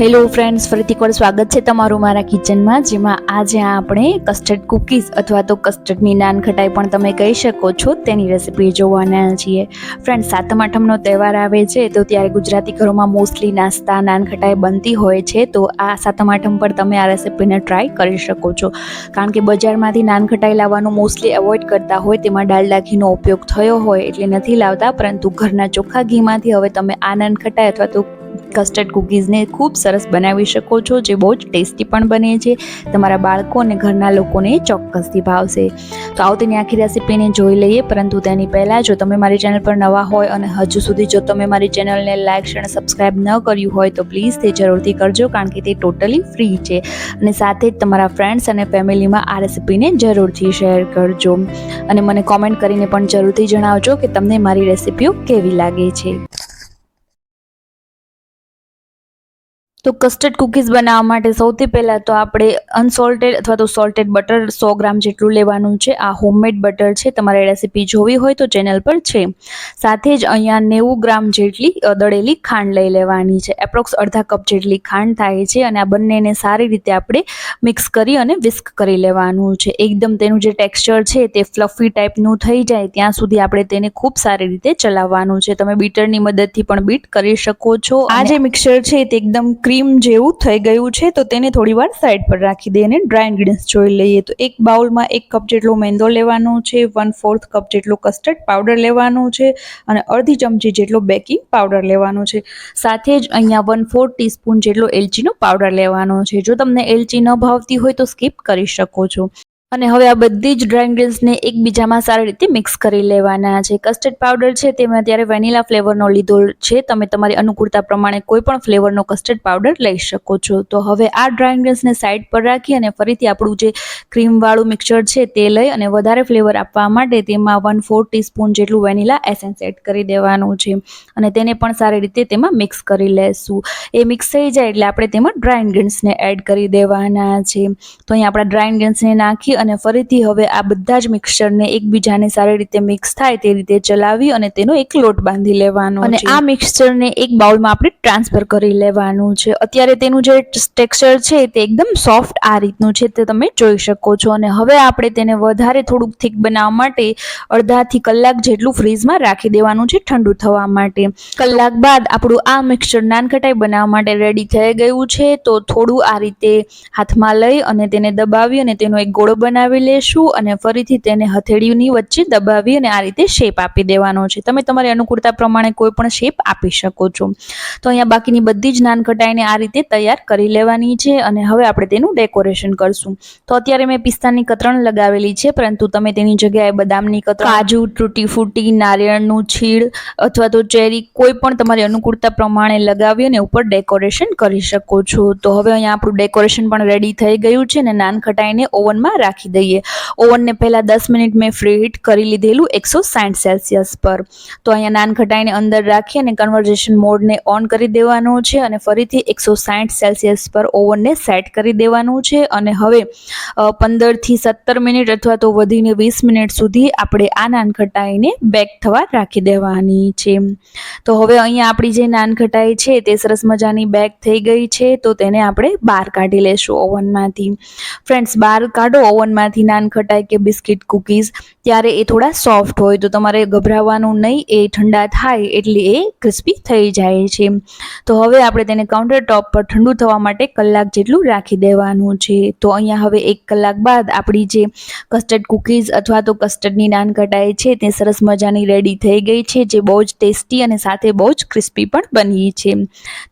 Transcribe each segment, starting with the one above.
Hello friends ફરીથી એકવાર સ્વાગત છે તમારું મારા કિચનમાં જેમાં આજે આપણે કસ્ટર્ડ કૂકીઝ અથવા તો કસ્ટર્ડની નાનખટાઈ પણ તમે કહી શકો છો. તેની રેસીપી જોવાના છીએ. ફ્રેન્ડ્સ સાતમ આઠમનો તહેવાર આવે છે, તો ત્યારે ગુજરાતી ઘરોમાં મોસ્ટલી નાસ્તા નાનખટાઈ બનતી હોય છે. તો આ સાતમ આઠમ પર તમે આ રેસીપીને ટ્રાય કરી શકો છો. કારણ કે બજારમાંથી નાનખટાઈ લાવવાનું મોસ્ટલી એવોઇડ કરતા હોય, તેમાં ડાલડા ઘીનો ઉપયોગ થયો હોય એટલે નથી લાવતા. પરંતુ ઘરના ચોખ્ખા ઘીમાંથી હવે તમે આ નાનખટાઈ અથવા તો કસ્ટર્ડ કૂકીઝને ખૂબ સરસ બનાવી શકો છો, જે બહુ જ ટેસ્ટી પણ બને છે. તમારા બાળકો અને ઘરના લોકોને ચોક્કસથી ભાવશે. તો આવો તેની આખી રેસીપીને જોઈ લઈએ. પરંતુ તેની પહેલાં જો તમે મારી ચેનલ પર નવા હોય અને હજુ સુધી જો તમે મારી ચેનલને લાઇક શેર અને સબસ્ક્રાઈબ ન કર્યું હોય, તો પ્લીઝ તે જરૂરથી કરજો, કારણ કે તે ટોટલી ફ્રી છે. અને સાથે જ તમારા ફ્રેન્ડ્સ અને ફેમિલીમાં આ રેસીપીને જરૂરથી શેર કરજો. અને મને કોમેન્ટ કરીને પણ જરૂરથી જણાવજો કે તમને મારી રેસીપીઓ કેવી લાગે છે. તો કસ્ટર્ડ કૂકીઝ બનાવવા માટે સૌથી પહેલાં તો આપણે અનસોલ્ટેડ અથવા તો સોલ્ટેડ બટર સો ગ્રામ જેટલું લેવાનું છે. આ હોમમેડ બટર છે. તમારે રેસીપી જોવી હોય તો ચેનલ પર છે. સાથે જ અહીંયા નેવું ગ્રામ જેટલી દળેલી ખાંડ લઈ લેવાની છે. એપ્રોક્સ અડધા કપ જેટલી ખાંડ થાય છે અને આ બંનેને સારી રીતે આપણે મિક્સ કરી અને વિસ્ક કરી લેવાનું છે. એકદમ તેનું જે ટેક્સચર છે તે ફ્લફી ટાઈપનું થઈ જાય ત્યાં સુધી આપણે તેને ખૂબ સારી રીતે ચલાવવાનું છે. તમે બીટરની મદદથી પણ બીટ કરી શકો છો આ જે મિક્સર છે તે એકદમ ક્રીમ જેવું થઈ ગયું છે, તો તેને થોડી વાર સાઈડ પર રાખી દઈએ અને ડ્રાય ઇન્ગ્રીડિયન્ટ્સ જોઈ લઈએ. તો એક બાઉલમાં એક કપ જેટલો મેંદો લેવાનો છે વન ફોર્થ કપ જેટલો કસ્ટર્ડ પાવડર લેવાનો છે, અને અડધી ચમચી જેટલો બેકિંગ પાવડર લેવાનો છે. સાથે જ અહીંયા વન ફોર્થ ટીસ્પૂન જેટલો એલચીનો પાવડર લેવાનો છે. જો તમને એલચી ન ભાવતી હોય તો સ્કીપ કરી શકો છો. અને હવે આ બધી જ ડ્રાય ઇન્ગ્રીડિયન્ટ્સને એકબીજામાં સારી રીતે મિક્સ કરી લેવાના છે. કસ્ટર્ડ પાવડર છે, તેમાં ત્યારે વેનીલા ફ્લેવરનો લીધો છે. તમે તમારી અનુકૂળતા પ્રમાણે કોઈ પણ ફ્લેવરનો કસ્ટર્ડ પાવડર લઈ શકો છો. તો હવે આ ડ્રાય ઇન્ગ્રીડિયન્ટ્સને સાઈડ પર રાખી અને ફરીથી આપણું જે ક્રીમવાળું મિક્સર છે, તે લઈ અને વધારે ફ્લેવર આપવા માટે તેમાં વન ફોર ટીસ્પૂન જેટલું વેનીલા એસેન્સ એડ કરી દેવાનું છે. અને તેને પણ સારી રીતે તેમાં મિક્સ કરી લેશું. એ મિક્સ થઈ જાય એટલે આપણે તેમાં ડ્રાય ઇન્ગ્રીડિયન્ટ્સને એડ કરી દેવાના છે. તો અહીં આપણા ડ્રાય ઇન્ગ્રીડિયન્ટ્સને નાખી અને ફરીથી હવે આ બધા જ મિક્સચરને એકબીજાને સારી રીતે મિક્સ થાય તે રીતે ચલાવી અને તેનો એક લોટ બાંધી લેવાનો અને આ મિક્સચરને એક બાઉલમાં આપણે ટ્રાન્સફર કરી લેવાનું છે. અત્યારે તેનું જે ટેક્સચર છે તે એકદમ સોફ્ટ આ રીતનું છે તે તમે જોઈ શકો છો. અને હવે આપણે તેને વધારે થોડુંક થીક બનાવવા માટે અડધાથી કલાક જેટલું ફ્રીઝમાં રાખી દેવાનું છે ઠંડુ થવા માટે. કલાક બાદ આપણું આ મિક્સચર નાનખટાઈ બનાવવા માટે રેડી થઈ ગયું છે. તો થોડું આ રીતે હાથમાં લઈ અને તેને દબાવી અને તેનો એક ગોળો બનાવી લેશું અને ફરીથી તેને હથેળીની વચ્ચે દબાવી અને આ રીતે શેપ આપી દેવાનો છે. તમે તમારી અનુકૂળતા પ્રમાણે કોઈ પણ શેપ આપી શકો છો. તો અહીંયા બાકીની બધી જ નાનખટાઈને આ રીતે તૈયાર કરી લેવાની છે અને હવે આપણે તેનું ડેકોરેશન કરશું. તો અત્યારે મેં પિસ્તાની કતરણ લગાવેલી છે, પરંતુ તમે તેની જગ્યાએ બદામની કતરણ, કાજુ, તૂટી ફૂટી, નારિયેળનું છીડ અથવા તો ચેરી કોઈ પણ તમારી અનુકૂળતા પ્રમાણે લગાવી અને ઉપર ડેકોરેશન કરી શકો છો. તો હવે અહીંયા આપણું ડેકોરેશન પણ રેડી થઈ ગયું છે અને નાનખટાઈને ઓવનમાં રાખી દઈએ. ઓવનને પહેલાં દસ મિનિટ મેં ફ્રી હીટ કરી લીધેલું એકસો સાઠ સેલ્સિયસ પર. તો અહીંયા નાનખટાઈને અંદર રાખી અને કન્વર્ઝેશન મોડને ઓન કરી દેવાનું છે અને ફરીથી એકસો સાઠ સેલ્સિયસ પર ઓવનને સેટ કરી દેવાનું છે. અને હવે પંદરથી સત્તર મિનિટ અથવા તો વધીને વીસ મિનિટ સુધી આપણે આ નાનખટાઈને બેક થવા રાખી દેવાની છે. તો હવે અહીંયા આપણી જે નાનખટાઈ છે તે સરસ મજાની બેક થઈ ગઈ છે. તો તેને આપણે બહાર કાઢી લેશું ઓવનમાંથી. ફ્રેન્ડ્સ, બહાર કાઢો ઓવનમાંથી નાનખટાઈ કે બિસ્કિટ, કૂકીઝ, ત્યારે એ થોડા સોફ્ટ હોય તો તમારે ગભરાવાનું નહીં, એ ઠંડા થાય એટલે એ ક્રિસ્પી થઈ જાય છે. તો હવે આપણે તેને કાઉન્ટર ટોપ પર ઠંડુ થવા માટે કલાક જેટલું રાખી દેવાનું છે. તો અહીંયા હવે એક કલાક બાદ આપણી જે કસ્ટર્ડ કૂકીઝ અથવા તો કસ્ટર્ડની નાનખટાઈ છે તે સરસ મજાની રેડી થઈ ગઈ છે, જે બહુ જ ટેસ્ટી અને સાથે બહુ જ ક્રિસ્પી પણ બની છે.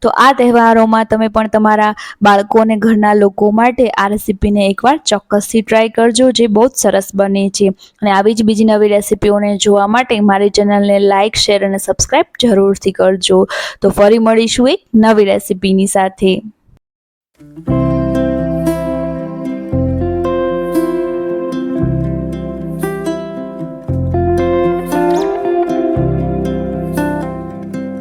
તો આ તહેવારોમાં તમે પણ તમારા બાળકો અને ઘરના લોકો માટે આ રેસીપીને એકવાર ચોક્કસથી ટ્રાય કરજો, જે બહુ જ સરસ બને છે. અને આવી જ બીજી નવી રેસીપીઓને જોવા માટે મારી ચેનલને લાઇક શેર અને સબસ્ક્રાઈબ જરૂરથી કરજો. તો ફરી મળીશું એક નવી રેસીપીની સાથે.